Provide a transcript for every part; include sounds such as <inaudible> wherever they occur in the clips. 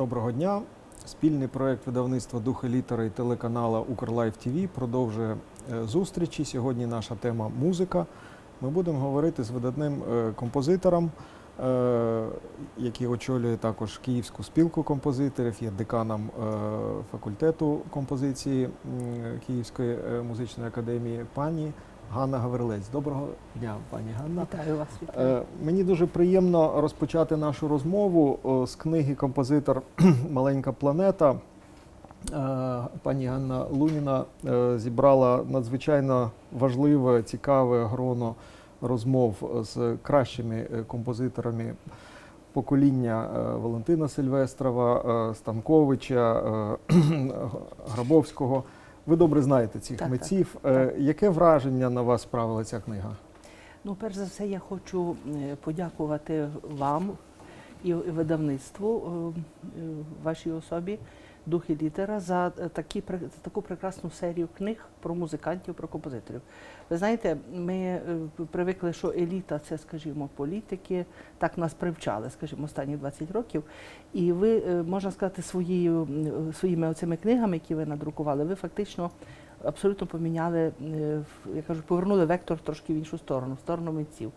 Доброго дня. Спільний проект видавництва Дух і літера і телеканала Укрлайф ТВ продовжує е, зустрічі. Сьогодні наша тема музика. Ми будемо говорити з видатним е, композитором, е, який очолює також Київську спілку композиторів, є деканом факультету композиції Київської музичної академії, пані Ганна Гаврилець. Доброго дня, пані Ганна. Вітаю вас. Вітаю. Е, Мені дуже приємно розпочати нашу розмову з книги композитор <clears throat> Маленька планета. Е, Пані Ганна Луніна е, зібрала надзвичайно важливе, цікаве гроно розмов з кращими е, композиторами покоління е, Валентина Сильвестрова, е, Станковича, е, <clears throat> Грабовського. Ви добре знаєте цих Так, так, митців. Е, так. Яке враження на вас справила ця книга? Ну, перш за все, я хочу е, подякувати вам і видавництву, е, вашій особі, дух і літера, за е, такі, таку прекрасну серію книг про музикантів, про композиторів. Ви знаєте, ми е, привикли, що еліта це, скажімо, політики, так нас привчали, скажімо, останні 20 років. І ви, е, можна сказати, своєю, своїми оцими книгами, які ви надрукували, ви фактично абсолютно поміняли, я кажу, повернули вектор трошки в іншу сторону, в сторону митців.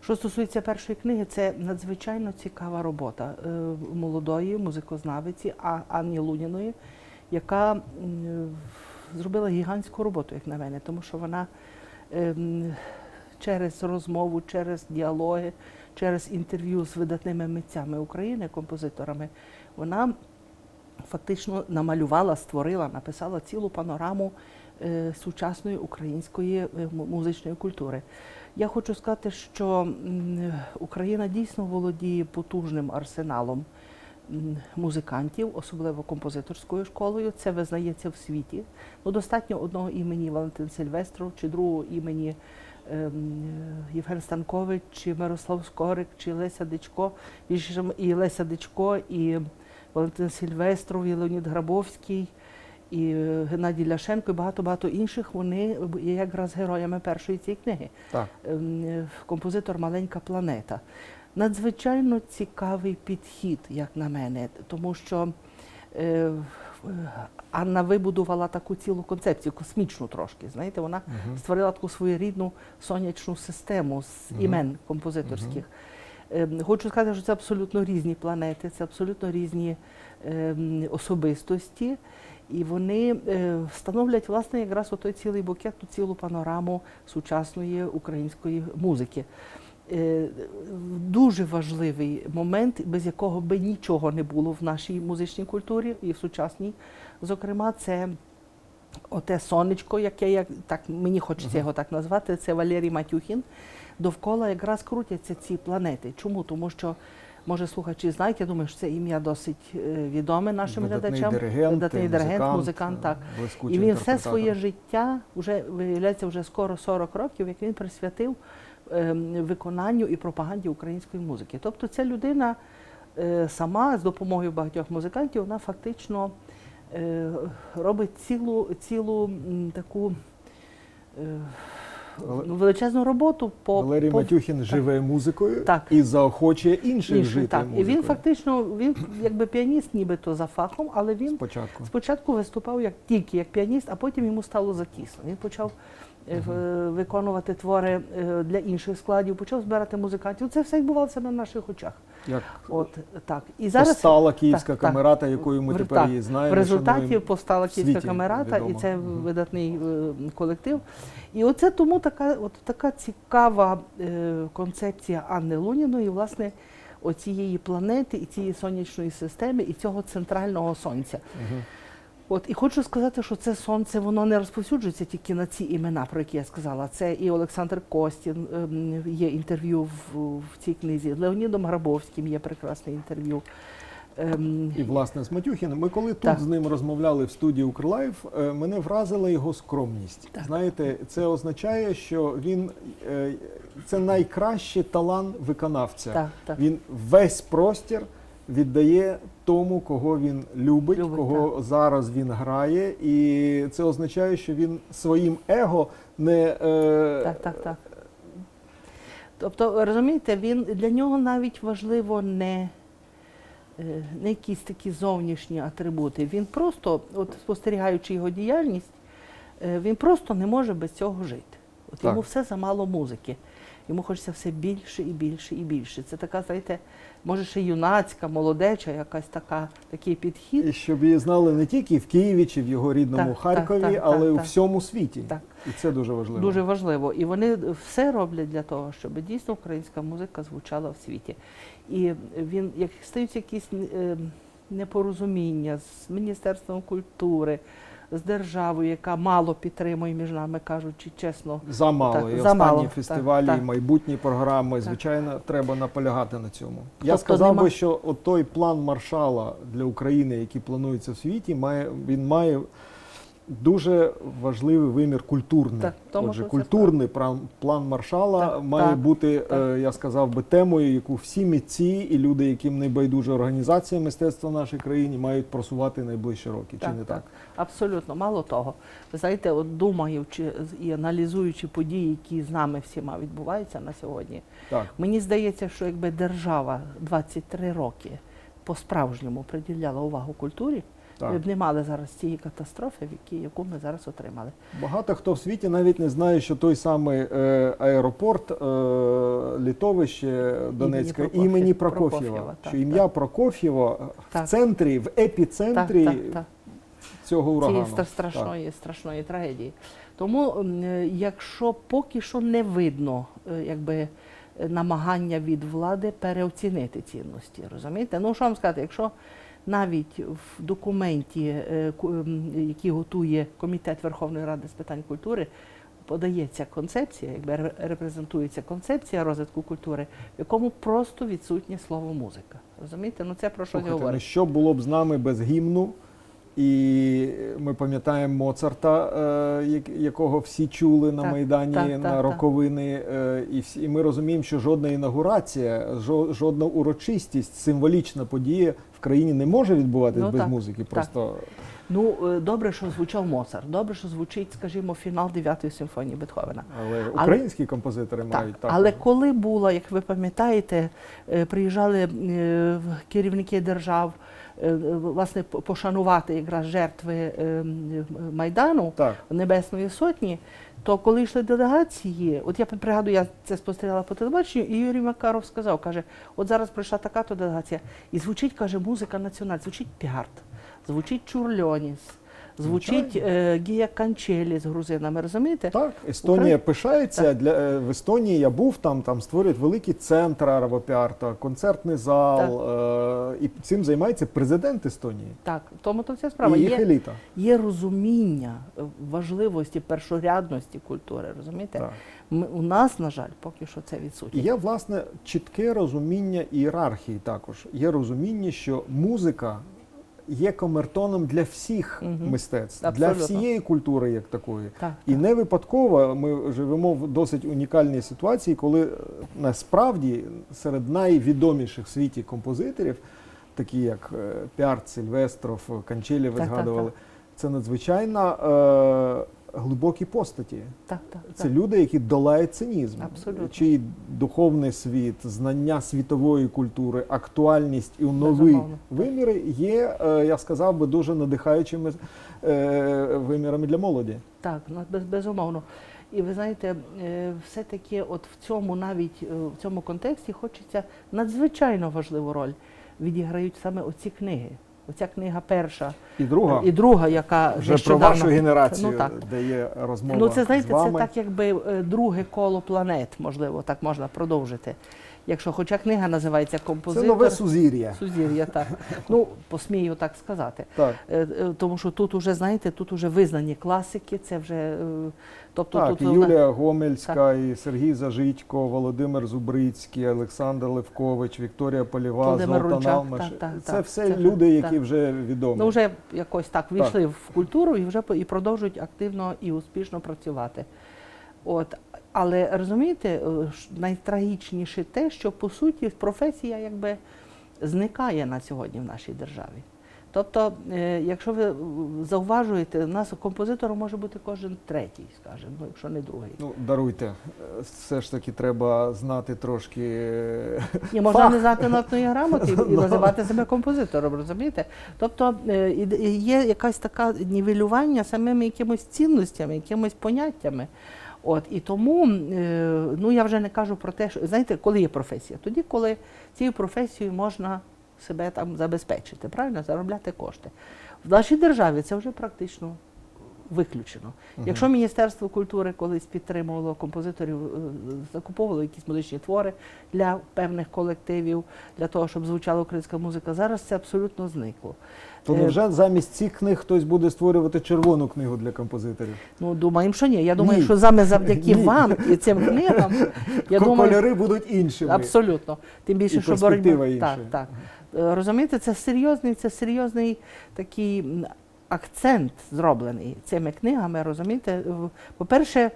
Що стосується першої книги, це надзвичайно цікава робота е, молодої музикознавиці Анні Луніної, яка зробила гігантську роботу, як на мене, тому що вона ем, через розмову, через діалоги, через інтерв'ю з видатними митцями України, композиторами, вона фактично намалювала, створила, написала цілу панораму е, сучасної української е, музичної культури. Я хочу сказати, що Україна дійсно володіє потужним арсеналом музикантів, особливо композиторською школою. Це визнається в світі. Ну, достатньо одного імені Валентин Сильвестров чи другого імені ем, Євген Станкович, чи Мирослав Скорик, чи Леся Дичко, і Леся Дичко, і Валентин Сильвестров, і Леонід Грабовський, і е, Геннадій Ляшенко, і багато-багато інших. Вони є якраз героями першої цієї книги. Так. Ем, е, Композитор Маленька планета. Надзвичайно цікавий підхід, як на мене, тому що е, Анна вибудувала таку цілу концепцію, космічну трошки. Знаєте, вона Мгм. створила таку своєрідну сонячну систему з імен композиторських. Ем, Хочу сказати, що це абсолютно різні планети, це абсолютно різні ем, особистості, і вони е, становлять власне якраз отой цілий букет, ту цілу панораму сучасної української музики. Е, Дуже важливий момент, без якого би нічого не було в нашій музичній культурі і в сучасній, зокрема, це оте сонечко, яке як так мені хочеться його так назвати, це Валерій Матюхін. Довкола якраз крутяться ці планети. Чому? Тому що, може, слухачі знають, я думаю, що це ім'я досить е, відоме нашим Видатний глядачам. диригент, Видатний диригент, музикант, музикант, так. е, І він все своє життя, вже виявляється, вже скоро 40 років, як він присвятив ем, виконанню і пропаганді української музики. Тобто ця людина е, сама з допомогою багатьох музикантів, вона фактично робить цілу, цілу таку е, ну, величезну роботу по Валерій по- Матюхін живе музикою Так. і заохочує інших іншим, жити так. музикою. І він фактично він якби піаніст, нібито за фахом, але він спочатку. Спочатку виступав як тільки як піаніст, а потім йому стало затісно. Він почав е, виконувати твори е, для інших складів, почав збирати музикантів. Це все відбувалося на наших очах. Як От так. І зараз постала київська так, так. камерата, якою ми В- тепер так. її знаємо. в результаті постала київська камерата, відомо. і це видатний е, колектив. І оце тому така, от така цікава е, концепція Анни Луніної, власне, оцієї планети і цієї сонячної системи, і цього центрального сонця. Мгм. От і хочу сказати, що це сонце воно не розповсюджується тільки на ці імена, про які я сказала. Це і Олександр Костін ем, є інтерв'ю в, в цій книзі. Леонідом Грабовським є прекрасне інтерв'ю. Ем, І власне з Матюхіним. Ми коли тут з ним розмовляли в студії Укрлайф, е, мене вразила його скромність. Так. Знаєте, це означає, що він е, це найкращий талант виконавця. так, так. Він весь простір віддає тому, кого він любить, Любить, кого зараз він грає, і це означає, що він своїм его не е, Так, так, так. Тобто, розумієте, він для нього навіть важливо не е, не якісь такі зовнішні атрибути. Він просто, от спостерігаючи його діяльність, е, він просто не може без цього жити. От Так. йому все замало музики. Йому хочеться все більше і більше і більше. Це така, знаєте, може ще юнацька, молодеча, якась така, такий підхід. І щоб її знали не тільки в Києві чи в його рідному Так, Харкові, так, так, але так, у так. всьому світі. Так. І це дуже важливо. Дуже важливо. І вони все роблять для того, щоб дійсно українська музика звучала в світі. І він, як стаються якісь е, непорозуміння з Міністерством культури, з державою, яка мало підтримує між нами, кажучи чесно. Замало. Так, і замало, останні так, фестивалі, так. і майбутні програми, Так. звичайно, треба наполягати на цьому. Я Тобто сказав нема- би, що той план Маршала для України, який планується в світі, має він має дуже важливий вимір культурний. Так, тому Отже, культурний пран- план Маршала Так, має так, бути, так. е, я сказав би, темою, яку всі митці і люди, яким не байдуже організація мистецтва в нашій країні, мають просувати найближчі роки. Чи не так? Абсолютно, мало того. Ви знаєте, от думаючи і аналізуючи події, які з нами всіма відбуваються на сьогодні, Так. Мені здається, що якби держава 23 роки по-справжньому приділяла увагу культурі, Так. б не мали зараз цієї катастрофи, в якій- яку ми зараз отримали. Багато хто в світі навіть не знає, що той самий е, аеропорт е, літовище Донецьке Прокоф'єва. імені Прокоф'єва, так, що ім'я Прокоф'єва в центрі, в епіцентрі Так, так, так. цього урагану. цієї стра- страшної, страшної трагедії. Тому, е, якщо поки що не видно, е, якби. е, Намагання від влади переоцінити цінності, розумієте? Ну що вам сказати, якщо навіть в документі, е, який готує комітет Верховної Ради з питань культури, подається концепція, якби репрезентується концепція розвитку культури, в якому просто відсутнє слово музика. Розумієте? Ну це про що Слухайте, ну говорить. що було б з нами без гімну? І ми пам'ятаємо Моцарта, е, якого всі чули на Так, Майдані так, на так, так. роковини. е, І, всі, і ми розуміємо, що жодна інаугурація, жо- жодна урочистість, символічна подія в країні не може відбуватись Ну, без так, музики. Просто Ну е, добре, що звучав Моцарт, добре, що звучить, скажімо, фінал 9-ї симфонії Бетховена. але Але- українські композитори Так, мають так. але коли була, як ви пам'ятаєте, приїжджали керівники держав власне пошанувати якраз жертви е, майдану так. Небесної Сотні. То коли йшли делегації, от я пригадую, я це спостерігала по телебаченню, і Юрій Макаров сказав, каже, от зараз прийшла така то делегація, і звучить, каже, музика національна, звучить Піарт, звучить Чурльоніс, звучить е, Гія Канчелі з грузинами, розумієте? Так, Естонія Україна- пишається для е, в Естонії. Я був там, там створюють великий центр арабопіарта, концертний зал. Е, і цим займається президент Естонії. Так, тому то вся справа. і їх Є, еліта. є розуміння важливості першорядності культури, розумієте? Так. Ми, у нас, на жаль, поки що це І відсутнє. є власне чітке розуміння ієрархії. Також є розуміння, що музика є комертоном для всіх угу. мистецтв, Абсолютно. для всієї культури, як такої. Так, І так. не випадково ми живемо в досить унікальній ситуації, коли е, насправді серед найвідоміших в світі композиторів, такі як е, Піарт, Сильвестров, Канчелі, ви Так, так, згадували, так. це надзвичайно е, глибокі постаті. так, так, Це так. люди, які долають цинізм, Абсолютно. чий духовний світ, знання світової культури, актуальність і нові Безумовно. виміри є, е, я сказав би, дуже надихаючими е, вимірами для молоді. Так, ну, без, безумовно. І ви знаєте, е, все-таки от в цьому навіть в цьому контексті хочеться надзвичайно важливу роль відіграють саме оці книги. Оця книга перша І друга, і друга, яка вже про вашу генерацію, Ну, так. де є розмова Ну, це знаєте, з вами. це так, якби е, друге коло планет, можливо, так можна продовжити. Якщо хоча книга називається Це нове сузір'я. Сузір'я, так. <laughs> Ну, посмію так сказати. Так. Е, е, Тому що тут уже, знаєте, тут уже визнані класики, це вже. е, Тобто Так, тут і вона- Юлія Гомельська, і Сергій Зажитько, Володимир Зубрицький, Олександр Левкович, Вікторія Поліва, Золтан Алмаш. так, так, Це так. все Це люди, які так. вже відомі. ну, вже якось так війшли в культуру і вже і продовжують активно і успішно працювати. От. Але розумієте, е, найтрагічніше те, що по суті професія якби зникає на сьогодні в нашій державі. Тобто, е, якщо ви зауважуєте, у нас композитором може бути кожен третій, скажімо, ну, якщо не другий. Ну, даруйте, е, все ж таки треба знати трошки. е, Ні, можна фах. не знати нотної грамоти і <laughs> Ну. називати себе композитором, розумієте? Тобто е, і- і є якась така нівелювання самими якимось цінностями, якимось поняттями. От і тому, е, ну я вже не кажу про те, що знаєте, коли є професія, тоді, коли цією професією можна себе там забезпечити, правильно, заробляти кошти. В нашій державі це вже практично виключено. Якщо Міністерство культури колись підтримувало композиторів, е, закуповувало якісь музичні твори для певних колективів, для того, щоб звучала українська музика, зараз це абсолютно зникло. То Е, невже замість цих книг хтось буде створювати червону книгу для композиторів? Ну, думаємо, що ні. Я думаю, Ні. що саме завдяки <laughs> Ні. вам і цим книгам, я думаю, Кольори будуть іншими. Абсолютно. Тим більше, І що боротьба. Так, так. Е, Розумієте, це серйозний, це серйозний такий акцент зроблений цими книгами. Розумієте, по-перше,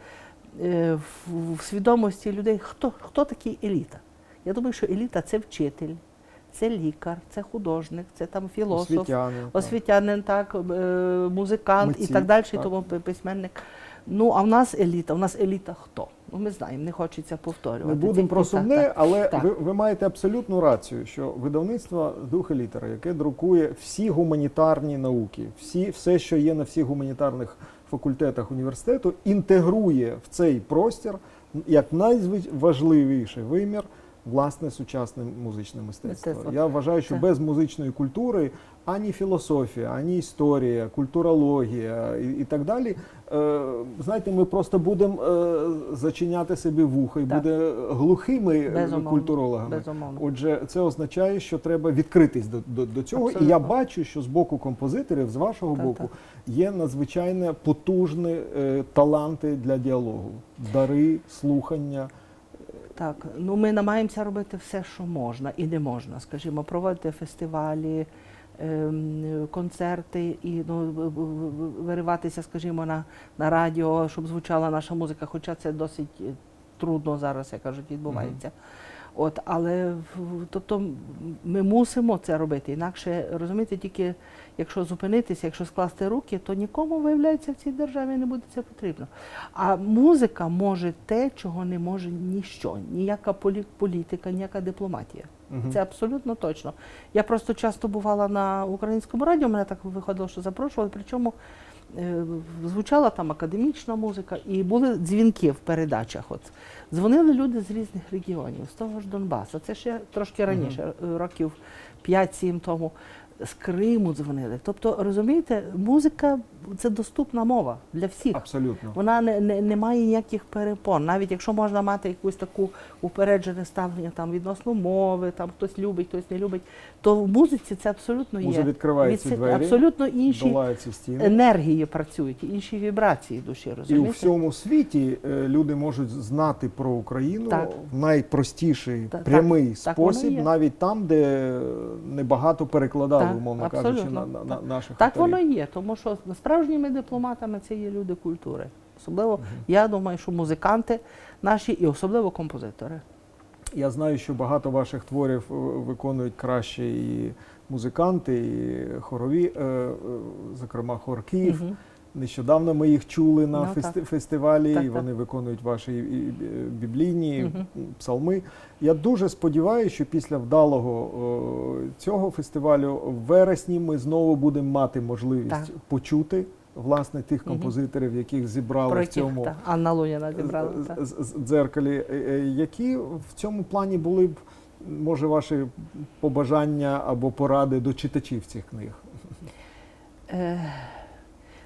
е, в, свідомості людей, хто, хто такий еліта? Я думаю, що еліта це вчитель, це лікар, це художник, це там філософ, освітянин, освітянин, так, е, музикант Митці, і так далі, і так. тому письменник. Ну, а в нас еліта. У нас еліта хто? Ну, ми знаємо, не хочеться повторювати. Ми будемо Тільки про сумне, але Так. ви, ви маєте абсолютну рацію, що видавництво дух і літера, яке друкує всі гуманітарні науки, всі, все, що є на всіх гуманітарних факультетах університету, інтегрує в цей простір як найважливіший вимір. Власне, сучасне музичне мистецтво. Мистецтво. Я вважаю, що Так. без музичної культури ані філософія, ані історія, культурологія і, і так далі. Е, знаєте, ми просто будемо е, зачиняти собі вуха і Так. буде глухими е, Безумовно, культурологами. Безумовно. Отже, це означає, що треба відкритись до, до, до цього. І я бачу, що з боку композиторів, з вашого Так, боку, так. є надзвичайно потужні е, таланти для діалогу, дари, слухання. Так, ну ми намагаємося робити все, що можна і не можна. Скажімо, проводити фестивалі, ем, концерти і ну, вириватися, скажімо, на, на радіо, щоб звучала наша музика, хоча це досить е, трудно зараз, як кажуть, відбувається. От, але тобто ми мусимо це робити. Інакше розумієте, тільки якщо зупинитися, якщо скласти руки, то нікому виявляється в цій державі не буде це потрібно. А музика може те, чого не може ніщо, ніяка полі- політика, ніяка дипломатія. Це абсолютно точно. Я просто часто бувала на українському радіо, мене так виходило, що запрошували. Причому звучала там академічна музика, і були дзвінки в передачах. От дзвонили люди з різних регіонів, з того ж Донбасу. Це ще трошки раніше, е, років 5-7 тому. З Криму дзвонили. Тобто, розумієте, музика це доступна мова для всіх. Абсолютно. Вона не, не, не має ніяких перепон. Навіть якщо можна мати якусь таку упереджене ставлення там відносно мови, там хтось любить, хтось не любить, то в музиці це абсолютно є. Муза відкриває ці двері, Абсолютно інші стіни. енергії працюють, інші вібрації душі, І у всьому світі е, люди можуть знати про Україну Так. в найпростіший, прямий так, так спосіб, є. навіть там, де небагато перекладали, Так, умовно кажучи, на, на, на наших Так воно авторів. і є, тому що справжніми дипломатами це є люди культури. Особливо, я думаю, що музиканти наші і особливо композитори. Я знаю, що багато ваших творів е, виконують краще і музиканти, і хорові, е, е, зокрема хор Київ. Мгм. Нещодавно ми їх чули на Ну, фести- так. фестивалі, Так, і так. вони виконують ваші і- біблійні Мгм. псалми. Я дуже сподіваюся, що після вдалого цього фестивалю в вересні ми знову будемо мати можливість Так. почути власне тих композиторів, яких зібрали Про в цьому та, Анна Луніна зібрала. з- дзеркалі. Е, е, Які в цьому плані були б, може, ваші побажання або поради до читачів цих книг?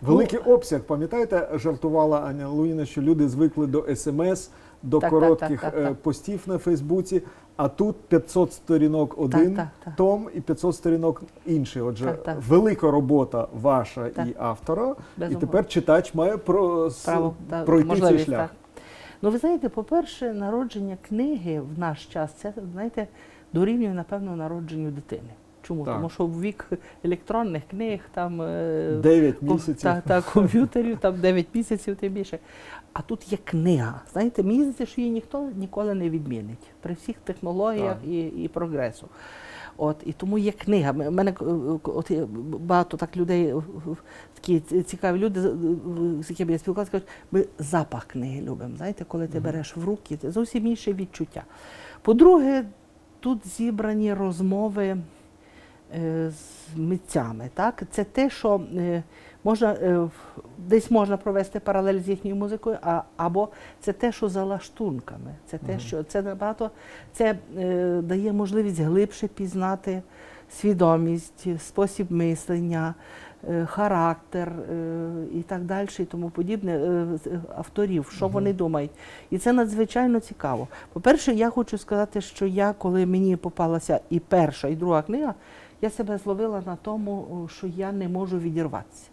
Великий обсяг, пам'ятаєте, жартувала Аня Луїна, що люди звикли до смс, до Так, так, коротких так, так, е, так. постів на Фейсбуці, а тут 500 сторінок один так, так. том і 500 сторінок інший. Отже, Так, так. велика робота ваша Так. і автора, і тепер читач має про, право та пройти цей шлях. Так. Ну, ви знаєте, по-перше, народження книги в наш час це, знаєте, дорівнює, напевно, народженню дитини. Чому? Так. Тому що в вік електронних книг, там е, Дев'ять ком- місяців. Та, та, комп'ютерів, там 9 місяців тим більше. А тут є книга. Знаєте, мені здається, що її ніхто ніколи не відмінить при всіх технологіях Так. і, і прогресу. От, і тому є книга. У мене е, е, от, багато так людей, е, е, такі цікаві люди, з- е, якими я спілкувалася, кажуть, ми запах книги любимо. Знаєте, коли ти береш в руки, це зовсім інше відчуття. По-друге, тут зібрані розмови е, з митцями. Так? Це те, що е, можна, е, десь можна провести паралель з їхньою музикою, а, або це те, що за лаштунками. Це те, що це набагато це е, дає можливість глибше пізнати свідомість, спосіб мислення, е, характер е, і так далі, і тому подібне е, е, авторів, що Мгм. вони думають. І це надзвичайно цікаво. По-перше, я хочу сказати, що я, коли мені попалася і перша, і друга книга, я себе зловила на тому, що я не можу відірватися.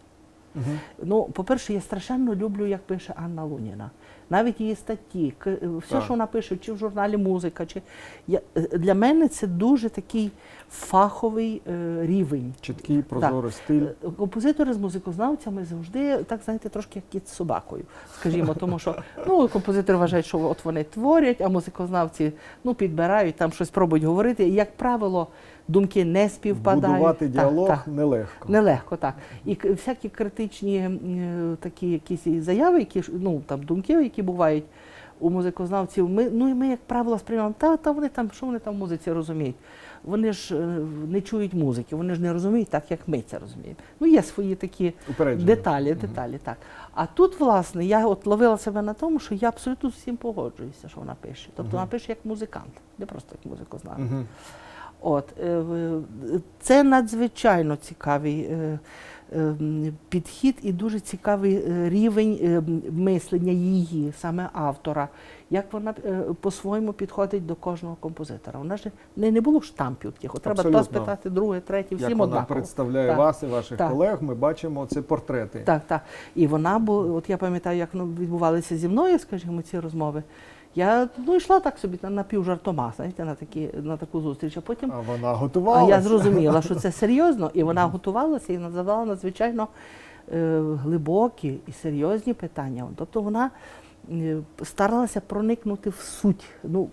Мгм. Ну, по-перше, я страшенно люблю, як пише Анна Луніна. Навіть її статті, все, Так. що вона пише, чи в журналі музика, чи я, е, для мене це дуже такий фаховий е, рівень. Чіткий, прозорий стиль. Е, Композитори з музикознавцями завжди так знаєте, трошки як кіт з собакою, скажімо, тому що ну композитори вважають, що от вони творять, а музикознавці ну підбирають там щось пробують говорити. І як правило, думки не співпадають. Будувати діалог так. нелегко. Нелегко, так. І всякі критичні е, такі якісь заяви, які ну там думки, які бувають у музикознавців, ми, ну і ми, як правило, сприймаємо, та, та вони там, що вони там в музиці розуміють. Вони ж е, не чують музики, вони ж не розуміють так, як ми це розуміємо. Ну, є свої такі деталі, деталі, так. А тут, власне, я от ловила себе на тому, що я абсолютно з всім погоджуюся, що вона пише. Тобто вона пише як музикант, не просто як музикознавець. От, е, це надзвичайно цікавий е, е, підхід і дуже цікавий рівень мислення її, саме автора, як вона по-своєму підходить до кожного композитора. Вона ж не, не було штампів тих. Треба то спитати, друге, третє, Як всім вона однаково. представляє Так. вас і ваших Так. колег, ми бачимо це портрети. Так, так. І вона бу- от я пам'ятаю, як ну, відбувалися зі мною, скажімо, ці розмови. Я ну, йшла так собі на напівжартома, знаєте, на, такі, на таку зустріч. А потім А вона а я зрозуміла, що це <laughs> серйозно, і вона готувалася і задавала надзвичайно е, глибокі і серйозні питання. Тобто вона е, старалася проникнути в суть. Ну,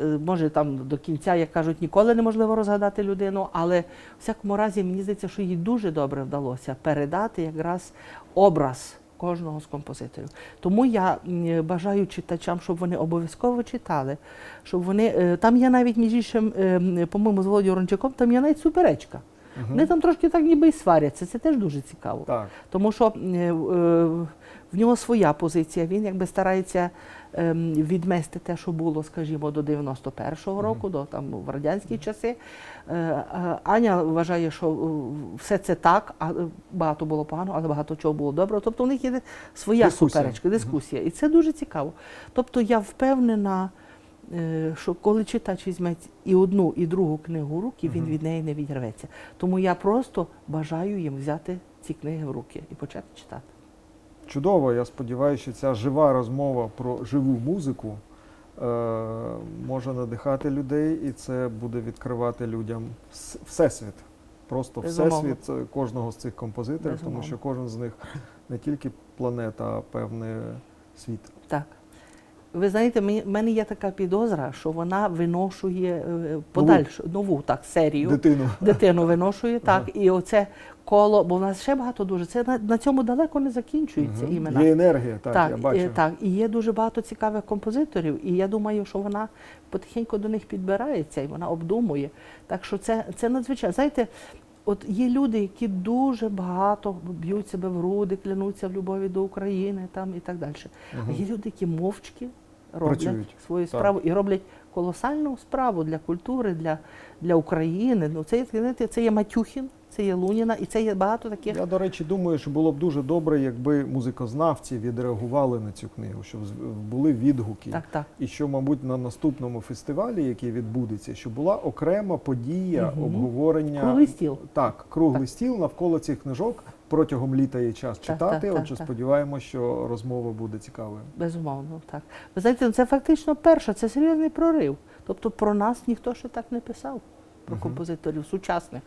е, може, там до кінця, як кажуть, ніколи неможливо розгадати людину, але в всякому разі мені здається, що їй дуже добре вдалося передати якраз образ. Кожного з композиторів. Тому я бажаю читачам, щоб вони обов'язково читали, щоб вони е, там є навіть між іншим, е, по-моєму, з Володією Рончаком, там є навіть суперечка. Вони там трошки так ніби і сваряться. Це теж дуже цікаво. Так. Тому що е, е, в нього своя позиція. Він якби старається ем, відмести те, що було, скажімо, до 91-го року, до там в радянські часи. Е, е, Аня вважає, що е, все це так, а е, багато було погано, але багато чого було добре. Тобто у них є своя Дискусія. суперечка, дискусія. І це дуже цікаво. Тобто я впевнена. Е, Що коли читач візьме і одну, і другу книгу в руки, він від неї не відірветься. Тому я просто бажаю їм взяти ці книги в руки і почати читати. Чудово, я сподіваюся, що ця жива розмова про живу музику е, може надихати людей, і це буде відкривати людям всесвіт. Просто Безумовно. всесвіт е, кожного з цих композиторів, тому що кожен з них не тільки планета, а певний світ. Так. Ви знаєте, в мене є така підозра, що вона виношує е, подальшу нову так, серію. Дитину. Дитину виношує, <laughs> так, і оце коло, бо в нас ще багато дуже. Це на, на цьому далеко не закінчується Мгм. імена. Є енергія, так, я і- так, і є дуже багато цікавих композиторів, і я думаю, що вона потихеньку до них підбирається і вона обдумує. Так що це, це надзвичайно. Знаєте, от є люди, які дуже багато б'ють себе в груди, клянуться в любові до України там і так далі. Угу. А є люди, які мовчки роблять Працюють. свою Так. справу і роблять колосальну справу для культури, для, для України. Ну, це, знаєте, це є Матюхін, це є Луніна, і це є багато таких. Я, до речі, думаю, що було б дуже добре, якби музикознавці відреагували на цю книгу, щоб були відгуки. Так, так. І що, мабуть, на наступному фестивалі, який відбудеться, що була окрема подія Мгм. обговорення. Круглий стіл. Так, круглий Так. стіл навколо цих книжок. Протягом літа є час Так, читати. так, Отже, так. сподіваємося, що розмова буде цікавою. Безумовно, так. Ви знаєте, це фактично перше, це серйозний прорив. Тобто про нас ніхто ще так не писав. про композиторів сучасних.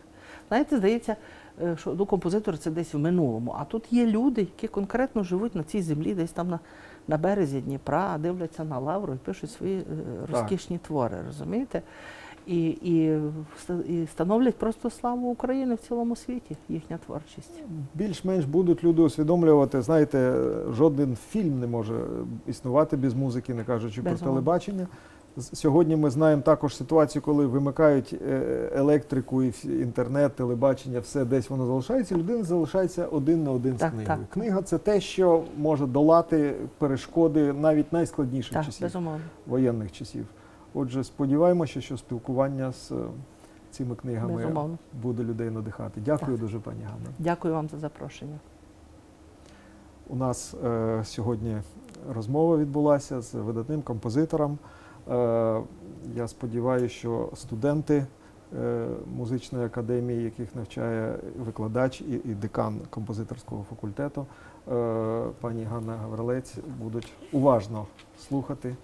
Знаєте, здається, е, що ну, композитор це десь в минулому. А тут є люди, які конкретно живуть на цій землі, десь там на, на березі Дніпра, дивляться на лавру і пишуть свої е, розкішні твори, розумієте? І, і, і становлять просто славу України в цілому світі, їхня творчість. Більш-менш будуть люди усвідомлювати, знаєте, жоден фільм не може існувати без музики, не кажучи про Безумовно. телебачення. Сьогодні ми знаємо також ситуацію, коли вимикають е, електрику і інтернет, телебачення, все десь воно залишається. Людина залишається один на один Так, з книгою. так. Книга це те, що може долати перешкоди навіть найскладніших Так, часів, безумовно. воєнних часів. Отже, сподіваємося, що спілкування з е, цими книгами Безумовно. буде людей надихати. Дякую Так. дуже, пані Ганна. Дякую вам за запрошення. У нас е, сьогодні розмова відбулася з видатним композитором. Е, я сподіваюся, що студенти е, музичної академії, яких навчає викладач і, і декан композиторського факультету, е, пані Ганна Гаврилець, будуть уважно слухати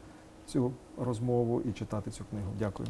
цю розмову і читати цю книгу. Дякую.